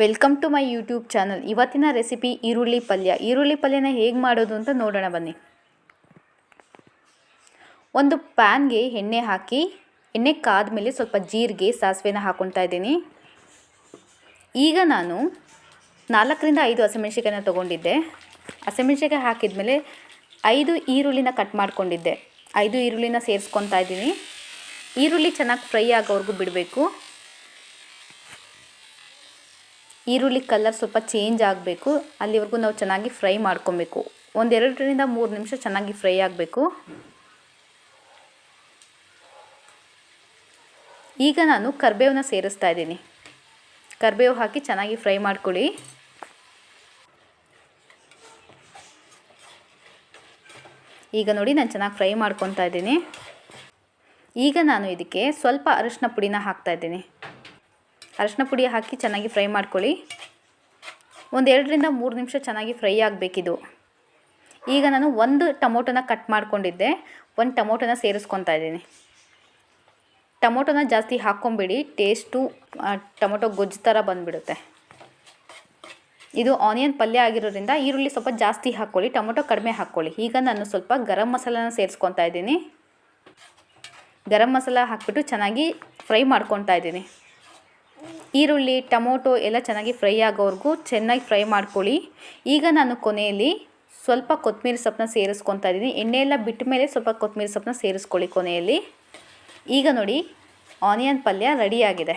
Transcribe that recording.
Welcome to my YouTube channel. ಇವತ್ತಿನ recipe ಈರುಳ್ಳಿ ಪಲ್ಯ. ಈರುಳ್ಳಿ ಪಲ್ಯನ ಹೇಗೆ ಮಾಡೋದು ಅಂತ ನೋಡೋಣ ಬನ್ನಿ. ಒಂದು ಪ್ಯಾನ್ಗೆ ಎಣ್ಣೆ ಹಾಕಿ, ಎಣ್ಣೆ ಕಾದ್ಮೇಲೆ ಸ್ವಲ್ಪ ಜೀರಿಗೆ, ಸಾಸಿವೆನ ಹಾಕ್ಕೊಳ್ತಾ ಇದ್ದೀನಿ. ಈಗ ನಾನು ನಾಲ್ಕರಿಂದ ಐದು ಹಸಿಮೆಣ್ಸಿಕಾಯನ್ನ ತೊಗೊಂಡಿದ್ದೆ. ಹಸಿಮೆಣ್ಸಿಕಾಯಿ ಹಾಕಿದ್ಮೇಲೆ ಐದು ಈರುಳ್ಳಿನ ಕಟ್ ಮಾಡಿಕೊಂಡಿದ್ದೆ. ಐದು ಈರುಳ್ಳಿನ ಸೇರಿಸ್ಕೊತಾ ಇದ್ದೀನಿ. ಈರುಳ್ಳಿ ಚೆನ್ನಾಗಿ ಫ್ರೈ ಆಗೋವರೆಗೂ ಬಿಡಬೇಕು. ಈರುಳ್ಳಿ ಕಲರ್ ಸ್ವಲ್ಪ ಚೇಂಜ್ ಆಗಬೇಕು. ಅಲ್ಲಿವರೆಗೂ ನಾವು ಚೆನ್ನಾಗಿ ಫ್ರೈ ಮಾಡ್ಕೊಬೇಕು. ಒಂದೆರಡರಿಂದ ಮೂರು ನಿಮಿಷ ಚೆನ್ನಾಗಿ ಫ್ರೈ ಆಗಬೇಕು. ಈಗ ನಾನು ಕರಿಬೇವನ್ನ ಸೇರಿಸ್ತಾ ಇದ್ದೀನಿ. ಕರಿಬೇವು ಹಾಕಿ ಚೆನ್ನಾಗಿ ಫ್ರೈ ಮಾಡ್ಕೊಳ್ಳಿ. ಈಗ ನೋಡಿ ನಾನು ಚೆನ್ನಾಗಿ ಫ್ರೈ ಮಾಡ್ಕೊತಾ ಇದ್ದೀನಿ. ಈಗ ನಾನು ಇದಕ್ಕೆ ಸ್ವಲ್ಪ ಅರಿಶಿನ ಪುಡಿನ ಹಾಕ್ತಾ ಇದ್ದೀನಿ. ಅರಶಿನ ಪುಡಿ ಹಾಕಿ ಚೆನ್ನಾಗಿ ಫ್ರೈ ಮಾಡ್ಕೊಳ್ಳಿ. ಒಂದು ಎರಡರಿಂದ ಮೂರು ನಿಮಿಷ ಚೆನ್ನಾಗಿ ಫ್ರೈ ಆಗಬೇಕಿದು. ಈಗ ನಾನು ಒಂದು ಟೊಮೊಟೊನ ಕಟ್ ಮಾಡ್ಕೊಂಡಿದ್ದೆ. ಒಂದು ಟೊಮೊಟೊನ ಸೇರಿಸ್ಕೊತಾ ಇದ್ದೀನಿ. ಟೊಮೊಟೊನ ಜಾಸ್ತಿ ಹಾಕ್ಕೊಂಬಿಡಿ, ಟೇಸ್ಟು ಟೊಮೊಟೊ ಗೊಜ್ಜು ಥರ ಬಂದುಬಿಡುತ್ತೆ. ಇದು ಆನಿಯನ್ ಪಲ್ಯ ಆಗಿರೋದ್ರಿಂದ ಈರುಳ್ಳಿ ಸ್ವಲ್ಪ ಜಾಸ್ತಿ ಹಾಕ್ಕೊಳ್ಳಿ, ಟೊಮೊಟೊ ಕಡಿಮೆ ಹಾಕ್ಕೊಳ್ಳಿ. ಈಗ ನಾನು ಸ್ವಲ್ಪ ಗರಂ ಮಸಾಲಾನ ಸೇರಿಸ್ಕೊತಾ ಇದ್ದೀನಿ. ಗರಂ ಮಸಾಲ ಹಾಕ್ಬಿಟ್ಟು ಚೆನ್ನಾಗಿ ಫ್ರೈ ಮಾಡ್ಕೊತಾ ಇದ್ದೀನಿ. ಈರುಳ್ಳಿ, ಟೊಮೊಟೊ ಎಲ್ಲ ಚೆನ್ನಾಗಿ ಫ್ರೈ ಆಗೋವರೆಗೂ ಚೆನ್ನಾಗಿ ಫ್ರೈ ಮಾಡ್ಕೊಳ್ಳಿ. ಈಗ ನಾನು ಕೊನೆಯಲ್ಲಿ ಸ್ವಲ್ಪ ಕೊತ್ತಂಬರಿ ಸೊಪ್ಪನ್ನ ಸೇರಿಸ್ಕೊತಾ ಇದ್ದೀನಿ. ಎಣ್ಣೆ ಎಲ್ಲ ಬಿಟ್ಟ ಮೇಲೆ ಸ್ವಲ್ಪ ಕೊತ್ತಂಬರಿ ಸೊಪ್ಪನ್ನ ಸೇರಿಸ್ಕೊಳ್ಳಿ ಕೊನೆಯಲ್ಲಿ. ಈಗ ನೋಡಿ, ಆನಿಯನ್ ಪಲ್ಯ ರೆಡಿಯಾಗಿದೆ